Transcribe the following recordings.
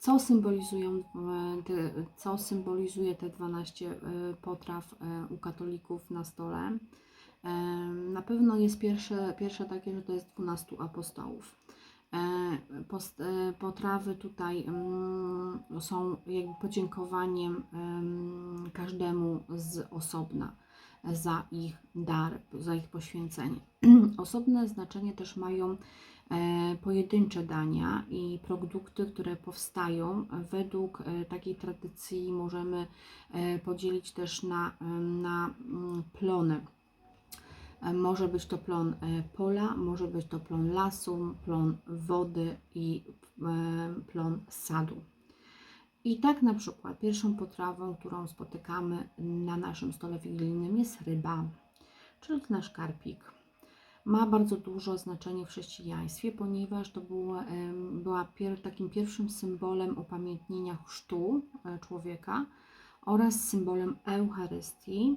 Co symbolizują, e, co symbolizuje te 12 e, potraw e, u katolików na stole? Na pewno jest pierwsze, pierwsze takie, że to jest 12 apostołów. E, e, Potrawy tutaj mm, są jakby podziękowaniem em, każdemu z osobna za ich dar, za ich poświęcenie. Osobne znaczenie też mają e, pojedyncze dania i produkty, które powstają według takiej tradycji możemy podzielić też na, na mm, plony. E, Może być to plon e, pola, może być to plon lasu, plon wody i e, plon sadu. I tak na przykład pierwszą potrawą, którą spotykamy na naszym stole wigilijnym jest ryba, czyli nasz karpik. Ma bardzo dużo znaczenie w chrześcijaństwie, ponieważ to była pier, takim pierwszym symbolem upamiętnienia chrztu człowieka oraz symbolem Eucharystii.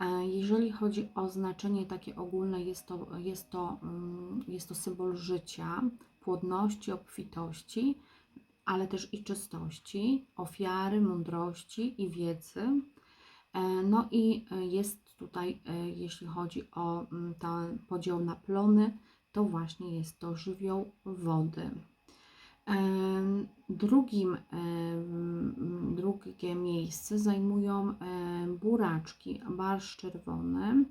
E, Jeżeli chodzi o znaczenie takie ogólne, jest to, jest to, mm, jest to symbol życia, płodności, obfitości, ale też i czystości, ofiary, mądrości i wiedzy. E, No i e, jest tutaj, jeśli chodzi o mm, ten podział na plony, to właśnie jest to żywioł wody. Drugim, drugie miejsce zajmują buraczki, barszcz czerwony.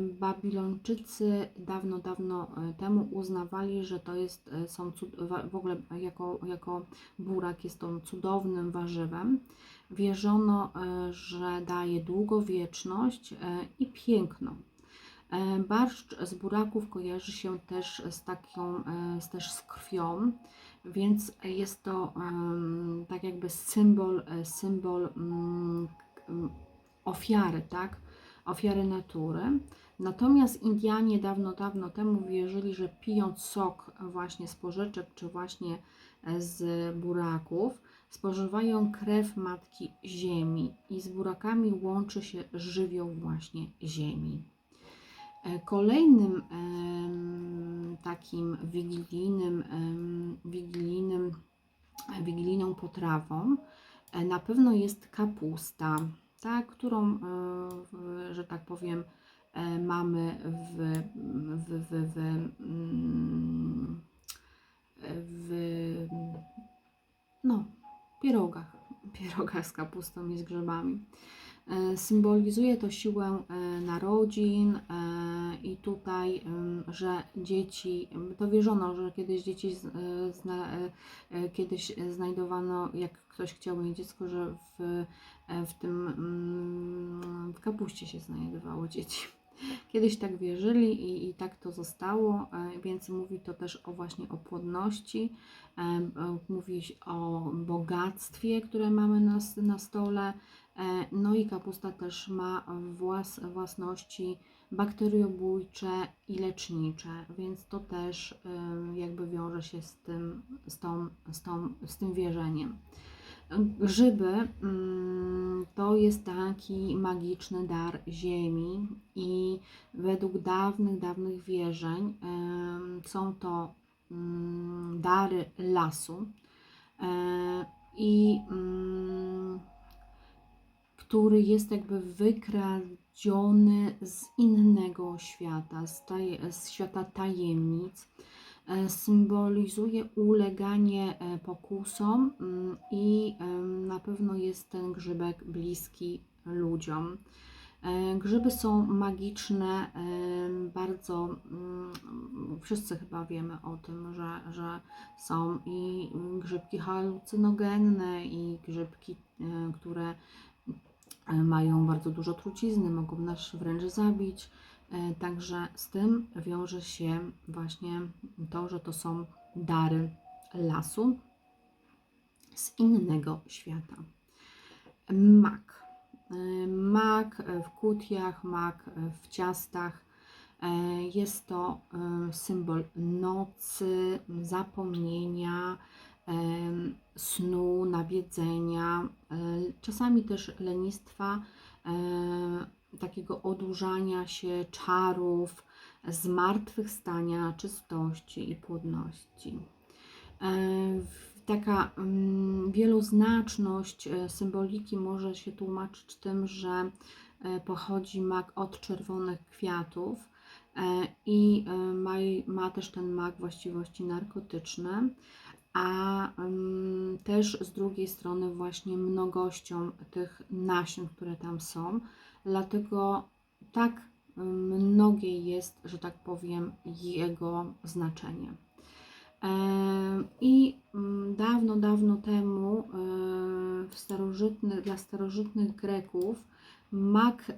Babilończycy dawno, dawno e, temu uznawali, że to jest, e, są cud, w ogóle jako, jako burak jest on cudownym warzywem. Wierzono, e, że daje długowieczność i piękno. E, Barszcz z buraków kojarzy się też z taką, e, też z krwią, więc jest to tak jakby symbol, e, symbol mm, ofiary, tak? Ofiary natury. Natomiast Indianie dawno, dawno temu wierzyli, że pijąc sok właśnie z porzeczek, czy właśnie z buraków, spożywają krew Matki Ziemi i z burakami łączy się żywioł właśnie Ziemi. E, Kolejnym takim wigilijnym, wigilijnym, wigilijną potrawą e, na pewno jest kapusta, tak, którą, e, że tak powiem, mamy w, w, w, w, mm, w no, pierogach, pierogach z kapustą i z grzybami. Symbolizuje to siłę narodzin i tutaj, że dzieci, to wierzono, że kiedyś dzieci, e, zna, e, e, kiedyś znajdowano, jak ktoś chciał mieć dziecko, że w, w tym, mm, w kapuście się znajdowało dzieci. Kiedyś tak wierzyli i, i tak to zostało, więc mówi to też o właśnie o płodności, mówi o bogactwie, które mamy na, na stole, No i kapusta też ma włas, własności bakteriobójcze i lecznicze, więc to też jakby wiąże się z tym, z, tą, z, tą, z tym wierzeniem. Grzyby mm, to jest taki magiczny dar ziemi i według dawnych, dawnych wierzeń są to mm, dary lasu e, i mm, który jest jakby wykradziony z innego świata, z, taj, z świata tajemnic. E, Symbolizuje uleganie e, pokusom mm, i na pewno jest ten grzybek bliski ludziom. E, Grzyby są magiczne, bardzo mm, wszyscy chyba wiemy o tym, że, że są i grzybki halucynogenne, i grzybki, które mają bardzo dużo trucizny, mogą nas wręcz zabić. E, Także z tym wiąże się właśnie to, że to są dary lasu z innego świata. Mak. E, Mak w kutiach, mak w ciastach. E, Jest to e, symbol nocy, zapomnienia, snu, nawiedzenia, e, czasami też lenistwa, e, takiego odurzania się, czarów, zmartwychwstania, czystości i płodności. E, Taka wieloznaczność symboliki może się tłumaczyć tym, że pochodzi mak od czerwonych kwiatów i ma, ma też ten mak właściwości narkotyczne, a też z drugiej strony właśnie mnogością tych nasion, które tam są. Dlatego tak mnogie jest, że tak powiem, jego znaczenie. I dawno, dawno temu e, w starożytny, dla starożytnych Greków mak e,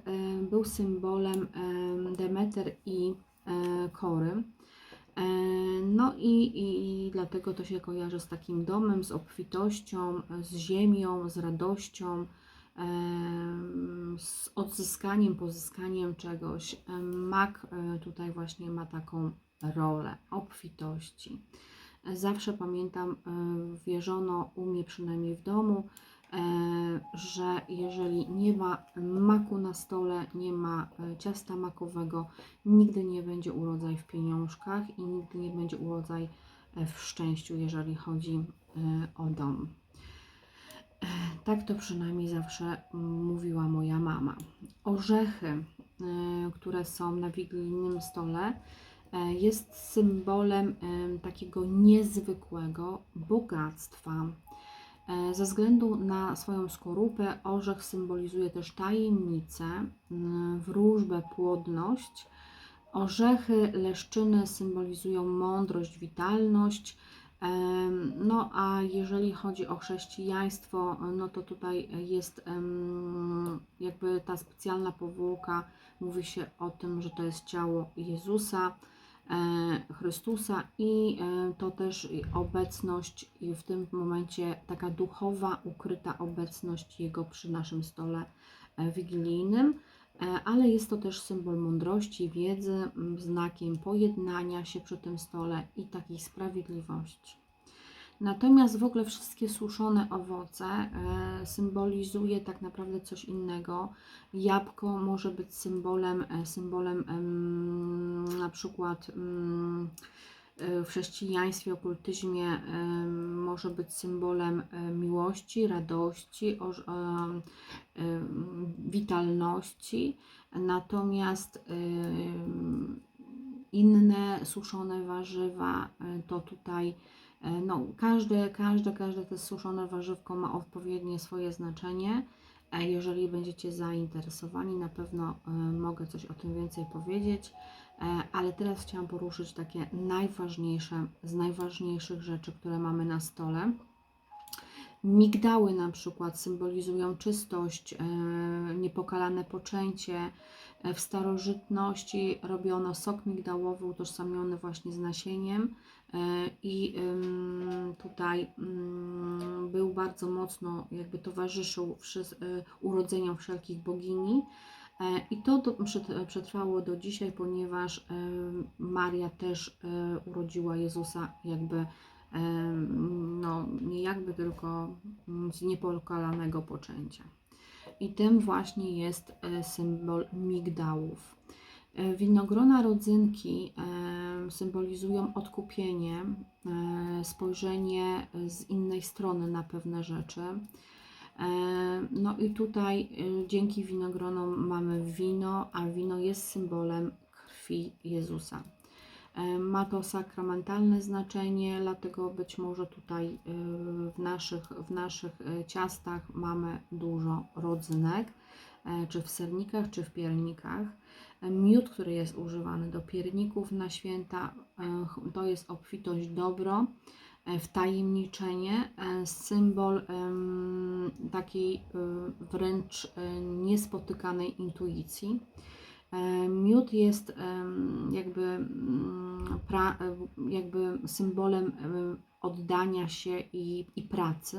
był symbolem em, Demeter i e, Kory. E, No i, i, i dlatego to się kojarzy z takim domem, z obfitością, z ziemią, z radością, em, z odzyskaniem, pozyskaniem czegoś. Em, Mak e, tutaj właśnie ma taką rolę obfitości. Zawsze pamiętam, e, wierzono u mnie przynajmniej w domu, e, że jeżeli nie ma maku na stole, nie ma e, ciasta makowego, nigdy nie będzie urodzaj w pieniążkach i nigdy nie będzie urodzaj e, w szczęściu, jeżeli chodzi e, o dom. E, Tak to przynajmniej zawsze mówiła moja mama. Orzechy, e, które są na wigilijnym stole, e, jest symbolem e, takiego niezwykłego bogactwa. E, Ze względu na swoją skorupę, orzech symbolizuje też tajemnicę, wróżbę, płodność. Orzechy, leszczyny symbolizują mądrość, witalność. Em, No a jeżeli chodzi o chrześcijaństwo, no to tutaj jest jakby ta specjalna powłoka, mówi się o tym, że to jest ciało Jezusa, e, Chrystusa i e, to też obecność i w tym momencie taka duchowa, ukryta obecność Jego przy naszym stole e, wigilijnym. E, ale jest to też symbol mądrości, wiedzy, znakiem pojednania się przy tym stole i takiej sprawiedliwości. Natomiast w ogóle wszystkie suszone owoce e, symbolizuje tak naprawdę coś innego. Jabłko może być symbolem, e, symbolem em, na przykład em, e, w chrześcijaństwie, okultyzmie może być symbolem miłości, radości, witalności. Natomiast inne suszone warzywa to tutaj no, każde, każde, każde to suszone warzywko ma odpowiednie swoje znaczenie. E, Jeżeli będziecie zainteresowani, na pewno e, mogę coś o tym więcej powiedzieć, E, ale teraz chciałam poruszyć takie najważniejsze z najważniejszych rzeczy, które mamy na stole. Migdały na przykład symbolizują czystość, e, niepokalane poczęcie. W starożytności robiono sok migdałowy utożsamiony właśnie z nasieniem e, i tutaj ym, był bardzo mocno, jakby towarzyszył e, urodzeniom wszelkich bogini. E, I to przetrwało do dzisiaj, ponieważ Maria też urodziła Jezusa jakby no nie jakby tylko mm, z niepokalanego poczęcia. I tym właśnie jest e, symbol migdałów. E, Winogrona rodzynki e, symbolizują odkupienie, spojrzenie z innej strony na pewne rzeczy. No i tutaj dzięki winogronom mamy wino, a wino jest symbolem krwi Jezusa. E, Ma to sakramentalne znaczenie, dlatego być może tutaj e, w naszych, w naszych e, ciastach mamy dużo rodzynek, czy w sernikach, czy w piernikach. Miód, który jest używany do pierników na święta, to jest obfitość, dobro, wtajemniczenie, symbol takiej wręcz niespotykanej intuicji. Miód jest jakby, mm, pra, jakby symbolem e, oddania się i, i pracy.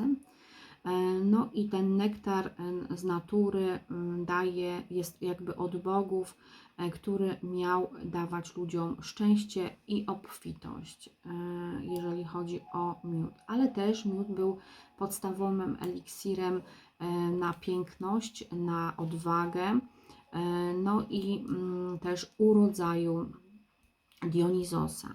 E, No i ten nektar e, z natury daje, jest jakby od bogów, który miał dawać ludziom szczęście i obfitość, jeżeli chodzi o miód. Ale też miód był podstawowym eliksirem na piękność, na odwagę, no i mm, też u rodzaju Dionizosa.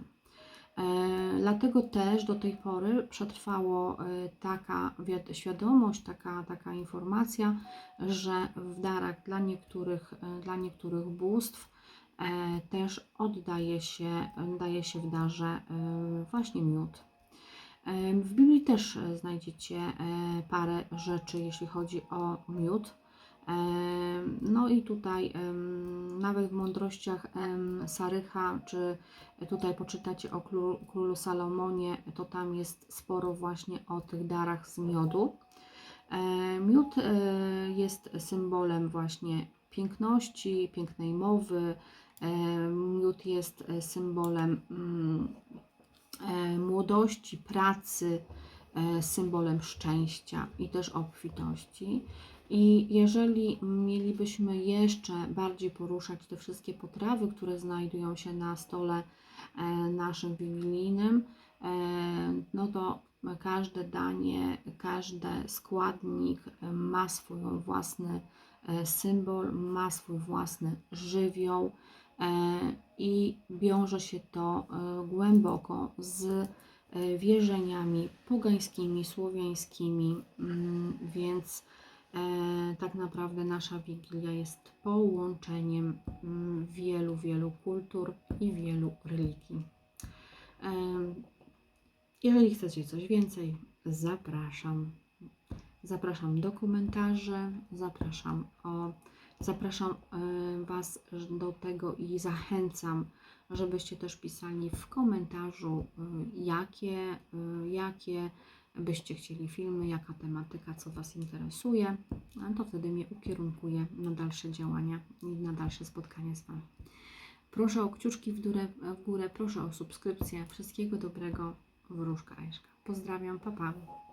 E, Dlatego też do tej pory przetrwało e, taka wiad- świadomość, taka, taka informacja, że w darach dla niektórych, e, dla niektórych bóstw też oddaje się, daje się w darze właśnie miód. W Biblii też znajdziecie parę rzeczy, jeśli chodzi o miód. No i tutaj nawet w mądrościach Sarycha, czy tutaj poczytacie o królu, Salomonie, to tam jest sporo właśnie o tych darach z miodu. Miód e, jest symbolem właśnie piękności, pięknej mowy. Miód jest e, symbolem mm, e, młodości, pracy, symbolem szczęścia i też obfitości. I jeżeli mielibyśmy jeszcze bardziej poruszać te wszystkie potrawy, które znajdują się na stole e, naszym wigilijnym, e, no to każde danie, każdy składnik ma swój własny e, symbol, ma swój własny żywioł i wiąże się to głęboko z wierzeniami pogańskimi, słowiańskimi, mm, więc tak naprawdę nasza Wigilia jest połączeniem mm, wielu, wielu kultur i wielu religii. Em, Jeżeli chcecie coś więcej, zapraszam. Zapraszam do komentarzy, zapraszam, o, zapraszam e, Was do tego i zachęcam, żebyście też pisali w komentarzu, e, jakie, e, jakie byście chcieli filmy, jaka tematyka, co Was interesuje. A to wtedy mnie ukierunkuje na dalsze działania i na dalsze spotkania z Wami. Proszę o kciuczki w górę, w górę proszę o subskrypcję. Wszystkiego dobrego, wróżka Eszka. Pozdrawiam, pa pa.